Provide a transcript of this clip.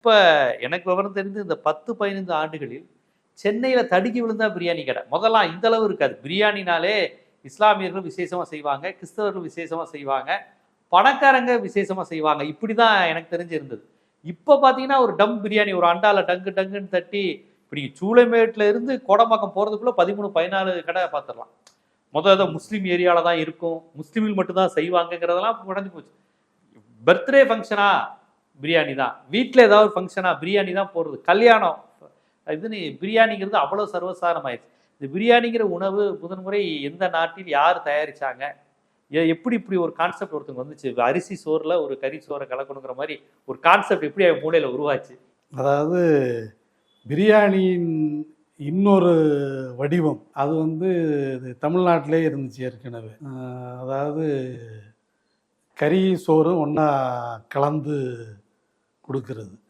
இப்போ எனக்கு விவரம் தெரிந்து இந்த பத்து பதினைந்து ஆண்டுகளில் சென்னையில் தடுக்கி விழுந்தா பிரியாணி கடை. முதல்லாம் இந்த அளவு இருக்காது. பிரியாணினாலே இஸ்லாமியர்கள் விசேஷமாக செய்வாங்க கிறிஸ்தவர்கள் விசேஷமாக செய்வாங்க பணக்காரங்க விசேஷமாக செய்வாங்க. இப்படி தான் எனக்கு தெரிஞ்சு இருந்தது இப்போ பார்த்தீங்கன்னா ஒரு டம் பிரியாணி ஒரு அண்டால டங்கு டங்குன்னு தட்டி இப்படி சூளைமேட்டில் இருந்து கோடம்பாக்கம் போகிறதுக்குள்ளே பதிமூணு பதினாலு கடை பார்த்துடலாம் முதல்ல முஸ்லீம் ஏரியாவில் தான் இருக்கும். முஸ்லீமில் மட்டும்தான் செய்வாங்கங்கிறதெல்லாம் உடஞ்சி போச்சு. பர்த்டே ஃபங்க்ஷனா பிரியாணி தான். வீட்டில் ஏதாவது ஒரு ஃபங்க்ஷனாக பிரியாணி தான் போடுறது. கல்யாணம். இதுன்னு பிரியாணிங்கிறது அவ்வளோ சர்வசாரமாயிருச்சு இந்த பிரியாணிங்கிற உணவு முதன்முறை எந்த நாட்டில் யார் தயாரிச்சாங்க? எப்படி இப்படி ஒரு கான்செப்ட் ஒருத்தங்க வந்துச்சு. அரிசி சோறுல ஒரு கறி சோறை கலக்கணுங்கிற மாதிரி ஒரு கான்செப்ட் எப்படி அவன் உருவாச்சு? அதாவது பிரியாணியின் இன்னொரு வடிவம். அது வந்து இது தமிழ்நாட்டிலே இருந்துச்சு ஏற்கனவே. அதாவது கறி சோறு ஒன்றா கலந்து கொடுக்கிறது.